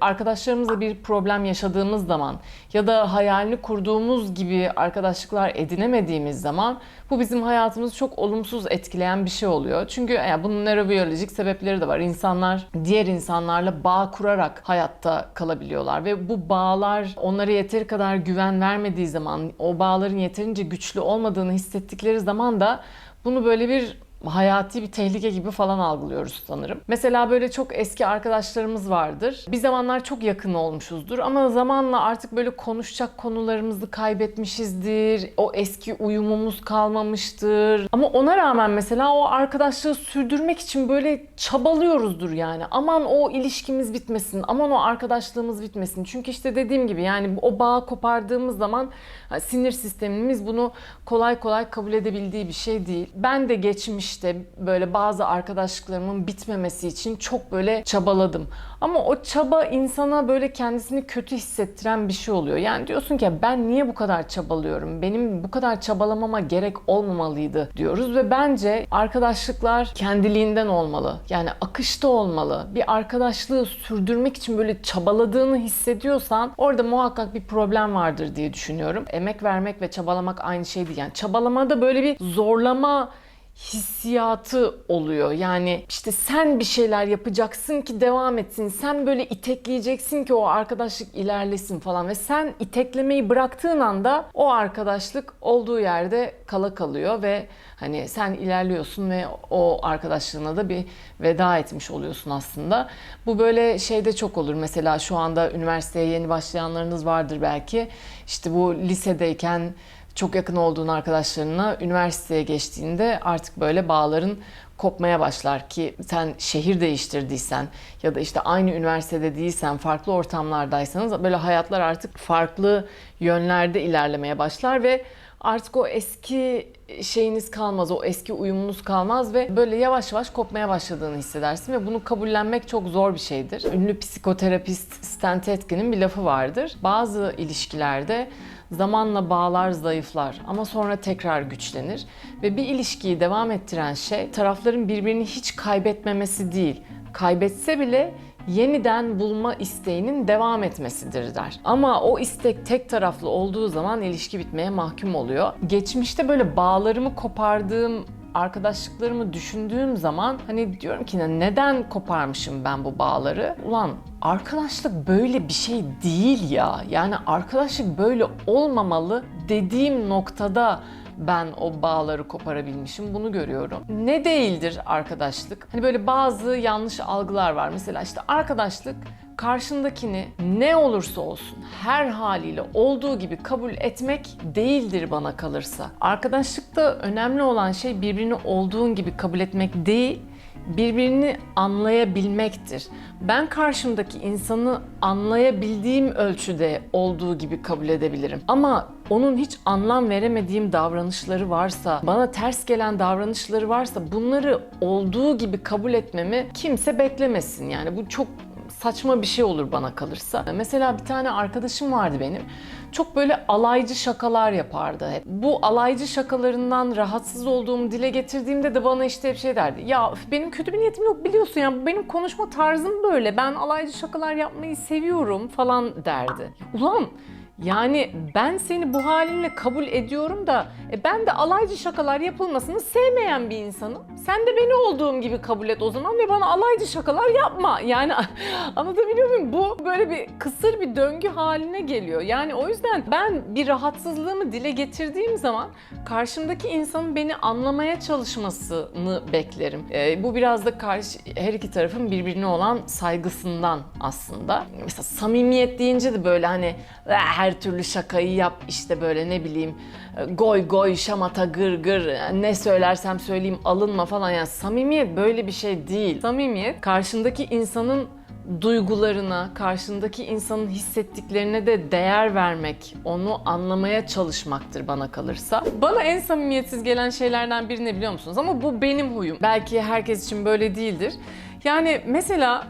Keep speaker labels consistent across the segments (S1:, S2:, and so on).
S1: Arkadaşlarımızla bir problem yaşadığımız zaman ya da hayalini kurduğumuz gibi arkadaşlıklar edinemediğimiz zaman bu bizim hayatımızı çok olumsuz etkileyen bir şey oluyor. Çünkü yani bunun nörobiyolojik sebepleri de var. İnsanlar diğer insanlarla bağ kurarak hayatta kalabiliyorlar ve bu bağlar onlara yeteri kadar güven vermediği zaman, o bağların yeterince güçlü olmadığını hissettikleri zaman da bunu böyle bir hayati bir tehlike gibi falan algılıyoruz sanırım. Mesela böyle çok eski arkadaşlarımız vardır. Bir zamanlar çok yakın olmuşuzdur ama zamanla artık böyle konuşacak konularımızı kaybetmişizdir. O eski uyumumuz kalmamıştır. Ama ona rağmen mesela o arkadaşlığı sürdürmek için böyle çabalıyoruzdur yani. Aman o ilişkimiz bitmesin, aman o arkadaşlığımız bitmesin. Çünkü işte dediğim gibi yani o bağı kopardığımız zaman sinir sistemimiz bunu kolay kolay kabul edebildiği bir şey değil. Ben de geçmiş işte böyle bazı arkadaşlıklarımın bitmemesi için çok böyle çabaladım. Ama o çaba insana böyle kendisini kötü hissettiren bir şey oluyor. Yani diyorsun ki ben niye bu kadar çabalıyorum? Benim bu kadar çabalamama gerek olmamalıydı diyoruz ve bence arkadaşlıklar kendiliğinden olmalı. Yani akışta olmalı. Bir arkadaşlığı sürdürmek için böyle çabaladığını hissediyorsan orada muhakkak bir problem vardır diye düşünüyorum. Emek vermek ve çabalamak aynı şey değil. Yani çabalamada böyle bir zorlama hissiyatı oluyor. Yani işte sen bir şeyler yapacaksın ki devam etsin. Sen böyle itekleyeceksin ki o arkadaşlık ilerlesin falan ve sen iteklemeyi bıraktığın anda o arkadaşlık olduğu yerde kala kalıyor ve hani sen ilerliyorsun ve o arkadaşlığına da bir veda etmiş oluyorsun aslında. Bu böyle şeyde çok olur. Mesela şu anda üniversiteye yeni başlayanlarınız vardır belki. İşte bu lisedeyken çok yakın olduğun arkadaşlarına üniversiteye geçtiğinde artık böyle bağların kopmaya başlar ki sen şehir değiştirdiysen ya da işte aynı üniversitede değilsen farklı ortamlardaysanız böyle hayatlar artık farklı yönlerde ilerlemeye başlar ve artık o eski şeyiniz kalmaz, o eski uyumunuz kalmaz ve böyle yavaş yavaş kopmaya başladığını hissedersin ve bunu kabullenmek çok zor bir şeydir. Ünlü psikoterapist Stan Tetkin'in bir lafı vardır. Bazı ilişkilerde zamanla bağlar zayıflar ama sonra tekrar güçlenir ve bir ilişkiyi devam ettiren şey tarafların birbirini hiç kaybetmemesi değil. Kaybetse bile yeniden bulma isteğinin devam etmesidir der. Ama o istek tek taraflı olduğu zaman ilişki bitmeye mahkum oluyor. Geçmişte böyle bağlarımı kopardığım arkadaşlıklarımı düşündüğüm zaman hani diyorum ki neden koparmışım ben bu bağları? Ulan arkadaşlık böyle bir şey değil ya. Yani arkadaşlık böyle olmamalı dediğim noktada ben o bağları koparabilmişim. Bunu görüyorum. Ne değildir arkadaşlık? Hani böyle bazı yanlış algılar var. Mesela işte arkadaşlık karşındakini ne olursa olsun her haliyle olduğu gibi kabul etmek değildir bana kalırsa. Arkadaşlıkta önemli olan şey birbirini olduğun gibi kabul etmek değil, birbirini anlayabilmektir. Ben karşımdaki insanı anlayabildiğim ölçüde olduğu gibi kabul edebilirim. Ama onun hiç anlam veremediğim davranışları varsa, bana ters gelen davranışları varsa bunları olduğu gibi kabul etmemi kimse beklemesin. Yani bu çok saçma bir şey olur bana kalırsa. Mesela bir tane arkadaşım vardı benim. Çok böyle alaycı şakalar yapardı hep. Bu alaycı şakalarından rahatsız olduğumu dile getirdiğimde de bana işte hep şey derdi. Ya benim kötü bir niyetim yok biliyorsun ya benim konuşma tarzım böyle. Ben alaycı şakalar yapmayı seviyorum falan derdi. Ulan yani ben seni bu halinle kabul ediyorum da e, ben de alaycı şakalar yapılmasını sevmeyen bir insanım. Sen de beni olduğum gibi kabul et o zaman ve bana alaycı şakalar yapma. Yani anlatabiliyor muyum? Bu böyle bir kısır bir döngü haline geliyor. Yani o yüzden ben bir rahatsızlığımı dile getirdiğim zaman karşımdaki insanın beni anlamaya çalışmasını beklerim. E, bu biraz da karşı her iki tarafın birbirine olan saygısından aslında. Mesela samimiyet deyince de böyle hani her türlü şakayı yap işte böyle ne bileyim goy goy şamata gır gır ne söylersem söyleyeyim alınma falan yani samimiyet böyle bir şey değil. Samimiyet karşındaki insanın duygularına, karşındaki insanın hissettiklerine de değer vermek, onu anlamaya çalışmaktır bana kalırsa. Bana en samimiyetsiz gelen şeylerden biri ne biliyor musunuz? Ama bu benim huyum. Belki herkes için böyle değildir. Yani mesela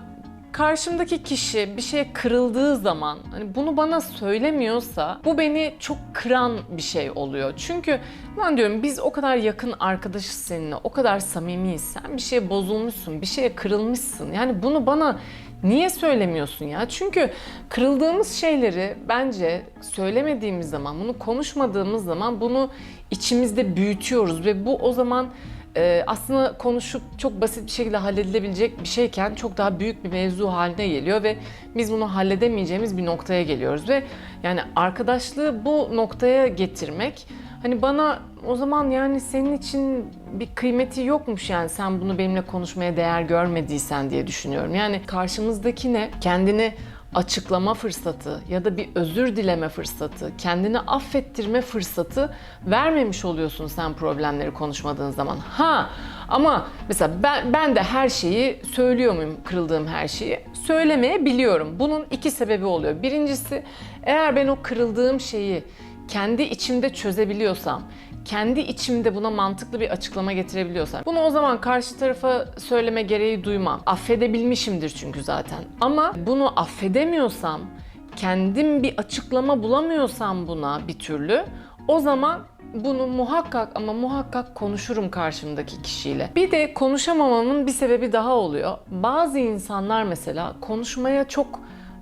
S1: karşımdaki kişi bir şeye kırıldığı zaman hani bunu bana söylemiyorsa bu beni çok kıran bir şey oluyor. Çünkü ben diyorum biz o kadar yakın arkadaşız seninle, o kadar samimiyiz. Sen bir şeye bozulmuşsun, bir şeye kırılmışsın. Yani bunu bana Niye söylemiyorsun ya? Çünkü kırıldığımız şeyleri bence söylemediğimiz zaman, bunu konuşmadığımız zaman bunu içimizde büyütüyoruz ve bu o zaman e, aslında konuşup çok basit bir şekilde halledilebilecek bir şeyken çok daha büyük bir mevzu haline geliyor ve biz bunu halledemeyeceğimiz bir noktaya geliyoruz ve yani arkadaşlığı bu noktaya getirmek hani bana o zaman yani senin için bir kıymeti yokmuş yani sen bunu benimle konuşmaya değer görmediysen diye düşünüyorum. Yani karşımızdakine kendini açıklama fırsatı ya da bir özür dileme fırsatı, kendini affettirme fırsatı vermemiş oluyorsun sen problemleri konuşmadığın zaman. Ha ama mesela ben, ben de her şeyi söylüyor muyum kırıldığım her şeyi? Söylemeyebiliyorum. Bunun iki sebebi oluyor. Birincisi eğer ben o kırıldığım şeyi kendi içimde çözebiliyorsam, kendi içimde buna mantıklı bir açıklama getirebiliyorsam bunu o zaman karşı tarafa söyleme gereği duymam. Affedebilmişimdir çünkü zaten. Ama bunu affedemiyorsam, kendim bir açıklama bulamıyorsam buna bir türlü o zaman bunu muhakkak ama muhakkak konuşurum karşımdaki kişiyle. Bir de konuşamamamın bir sebebi daha oluyor. Bazı insanlar mesela konuşmaya çok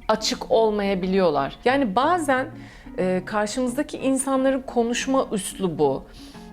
S1: açık olmayabiliyorlar. Yani bazen e, karşımızdaki insanların konuşma üslubu,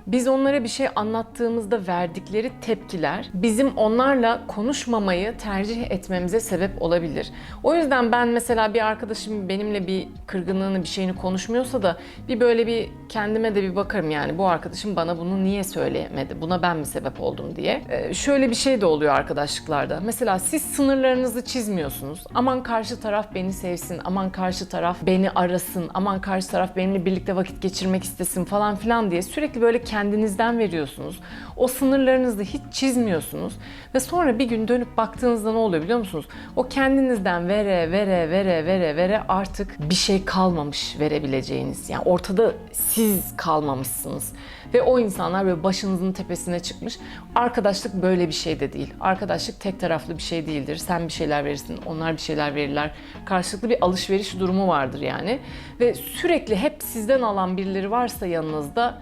S1: biz onlara bir şey anlattığımızda verdikleri tepkiler bizim onlarla konuşmamayı tercih etmemize sebep olabilir. O yüzden ben mesela bir arkadaşım benimle bir kırgınlığını bir şeyini konuşmuyorsa da bir böyle bir kendime de bir bakarım yani bu arkadaşım bana bunu niye söyleyemedi? Buna ben mi sebep oldum diye. Ee, şöyle bir şey de oluyor arkadaşlıklarda. Mesela siz sınırlarınızı çizmiyorsunuz. Aman karşı taraf beni sevsin, aman karşı taraf beni arasın, aman karşı taraf benimle birlikte vakit geçirmek istesin falan filan diye sürekli böyle kendinizden veriyorsunuz. O sınırlarınızı hiç çizmiyorsunuz ve sonra bir gün dönüp baktığınızda ne oluyor biliyor musunuz? O kendinizden vere vere vere vere vere artık bir şey kalmamış verebileceğiniz. Yani ortada siz kalmamışsınız. Ve o insanlar böyle başınızın tepesine çıkmış. Arkadaşlık böyle bir şey de değil. Arkadaşlık tek taraflı bir şey değildir. Sen bir şeyler verirsin, onlar bir şeyler verirler. Karşılıklı bir alışveriş durumu vardır yani. Ve sürekli hep sizden alan birileri varsa yanınızda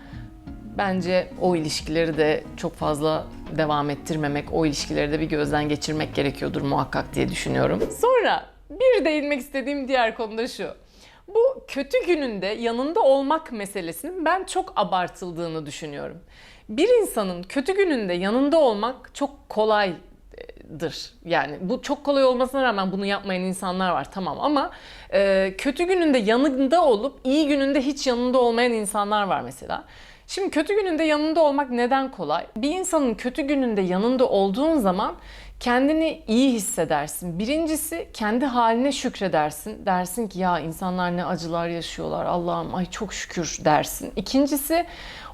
S1: bence o ilişkileri de çok fazla devam ettirmemek, o ilişkileri de bir gözden geçirmek gerekiyordur muhakkak diye düşünüyorum. Sonra bir değinmek istediğim diğer konu da şu. Bu kötü gününde yanında olmak meselesinin ben çok abartıldığını düşünüyorum. Bir insanın kötü gününde yanında olmak çok kolaydır. Yani bu çok kolay olmasına rağmen bunu yapmayan insanlar var tamam ama e, kötü gününde yanında olup iyi gününde hiç yanında olmayan insanlar var mesela. Şimdi kötü gününde yanında olmak neden kolay? Bir insanın kötü gününde yanında olduğun zaman kendini iyi hissedersin. Birincisi kendi haline şükredersin. Dersin ki ya insanlar ne acılar yaşıyorlar Allah'ım ay çok şükür dersin. İkincisi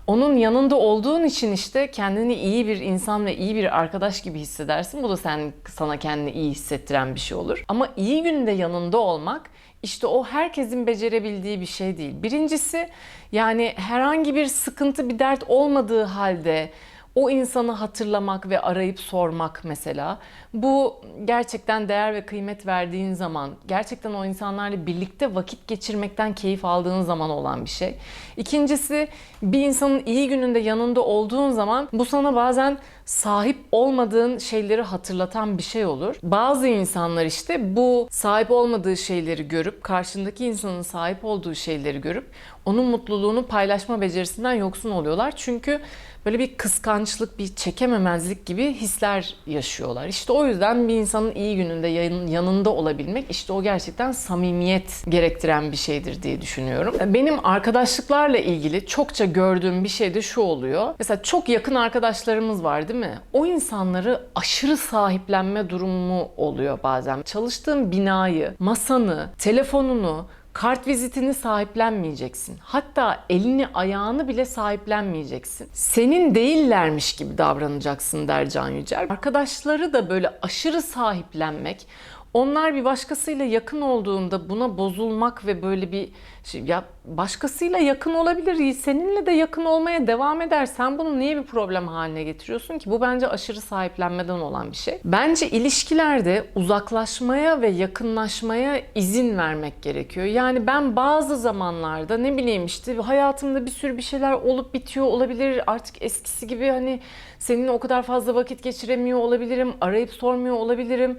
S1: onun yanında olduğun için işte kendini iyi bir insan ve iyi bir arkadaş gibi hissedersin. Bu da sen sana kendini iyi hissettiren bir şey olur. Ama iyi günde yanında olmak işte o herkesin becerebildiği bir şey değil. Birincisi yani herhangi bir sıkıntı, bir dert olmadığı halde o insanı hatırlamak ve arayıp sormak mesela. Bu gerçekten değer ve kıymet verdiğin zaman, gerçekten o insanlarla birlikte vakit geçirmekten keyif aldığın zaman olan bir şey. İkincisi bir insanın iyi gününde yanında olduğun zaman bu sana bazen sahip olmadığın şeyleri hatırlatan bir şey olur. Bazı insanlar işte bu sahip olmadığı şeyleri görüp, karşındaki insanın sahip olduğu şeyleri görüp onun mutluluğunu paylaşma becerisinden yoksun oluyorlar. Çünkü böyle bir kıskançlık, bir çekememezlik gibi hisler yaşıyorlar. İşte o yüzden bir insanın iyi gününde yanında olabilmek işte o gerçekten samimiyet gerektiren bir şeydir diye düşünüyorum. Benim arkadaşlıklarla ilgili çokça gördüğüm bir şey de şu oluyor. Mesela çok yakın arkadaşlarımız var değil mi? O insanları aşırı sahiplenme durumu oluyor bazen. Çalıştığın binayı, masanı, telefonunu, kart vizitini sahiplenmeyeceksin. Hatta elini ayağını bile sahiplenmeyeceksin. Senin değillermiş gibi davranacaksın der Can Yücel. Arkadaşları da böyle aşırı sahiplenmek, onlar bir başkasıyla yakın olduğunda buna bozulmak ve böyle bir şey, ya başkasıyla yakın olabilir, seninle de yakın olmaya devam eder. Sen bunu niye bir problem haline getiriyorsun ki? Bu bence aşırı sahiplenmeden olan bir şey. Bence ilişkilerde uzaklaşmaya ve yakınlaşmaya izin vermek gerekiyor. Yani ben bazı zamanlarda ne bileyim işte hayatımda bir sürü bir şeyler olup bitiyor olabilir. Artık eskisi gibi hani seninle o kadar fazla vakit geçiremiyor olabilirim, arayıp sormuyor olabilirim.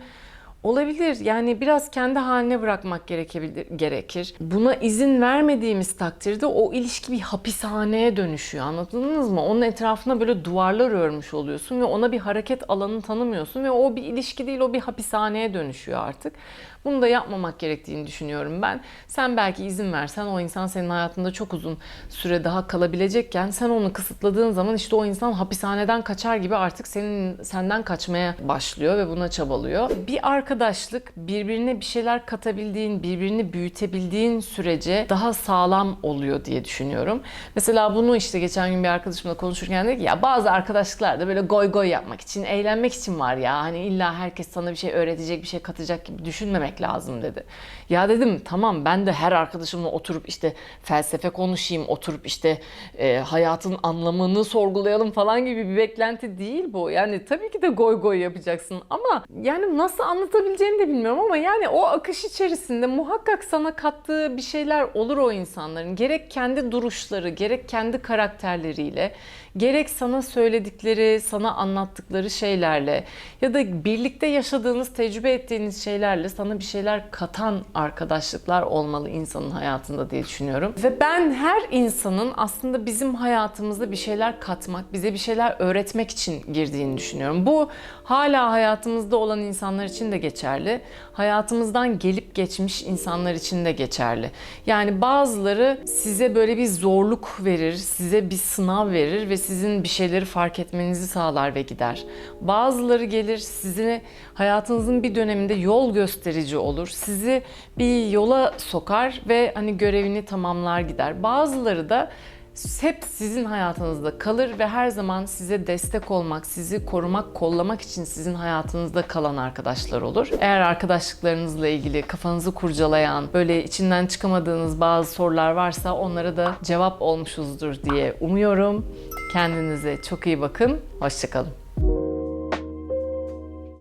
S1: Olabilir. Yani biraz kendi haline bırakmak gerekebilir, gerekir. Buna izin vermediğimiz takdirde o ilişki bir hapishaneye dönüşüyor. Anladınız mı? Onun etrafına böyle duvarlar örmüş oluyorsun ve ona bir hareket alanı tanımıyorsun ve o bir ilişki değil, o bir hapishaneye dönüşüyor artık. Bunu da yapmamak gerektiğini düşünüyorum ben. Sen belki izin versen o insan senin hayatında çok uzun süre daha kalabilecekken sen onu kısıtladığın zaman işte o insan hapishaneden kaçar gibi artık senin senden kaçmaya başlıyor ve buna çabalıyor. Bir arkadaşlık birbirine bir şeyler katabildiğin, birbirini büyütebildiğin sürece daha sağlam oluyor diye düşünüyorum. Mesela bunu işte geçen gün bir arkadaşımla konuşurken dedi ki ya bazı arkadaşlıklar da böyle goy goy yapmak için, eğlenmek için var ya. Hani illa herkes sana bir şey öğretecek, bir şey katacak gibi düşünmemek lazım dedi. Ya dedim tamam ben de her arkadaşımla oturup işte felsefe konuşayım, oturup işte e, hayatın anlamını sorgulayalım falan gibi bir beklenti değil bu. Yani tabii ki de goy goy yapacaksın ama yani nasıl anlatabileceğimi de bilmiyorum ama yani o akış içerisinde muhakkak sana kattığı bir şeyler olur o insanların. Gerek kendi duruşları, gerek kendi karakterleriyle, gerek sana söyledikleri, sana anlattıkları şeylerle ya da birlikte yaşadığınız, tecrübe ettiğiniz şeylerle sana bir şeyler katan arkadaşlıklar olmalı insanın hayatında diye düşünüyorum. Ve ben her insanın aslında bizim hayatımızda bir şeyler katmak, bize bir şeyler öğretmek için girdiğini düşünüyorum. Bu hala hayatımızda olan insanlar için de geçerli. Hayatımızdan gelip geçmiş insanlar için de geçerli. Yani bazıları size böyle bir zorluk verir, size bir sınav verir ve sizin bir şeyleri fark etmenizi sağlar ve gider. Bazıları gelir sizi hayatınızın bir döneminde yol gösterici olur. Sizi bir yola sokar ve hani görevini tamamlar gider. Bazıları da hep sizin hayatınızda kalır ve her zaman size destek olmak, sizi korumak, kollamak için sizin hayatınızda kalan arkadaşlar olur. Eğer arkadaşlıklarınızla ilgili kafanızı kurcalayan, böyle içinden çıkamadığınız bazı sorular varsa onlara da cevap olmuşuzdur diye umuyorum. Kendinize çok iyi bakın. Hoşçakalın.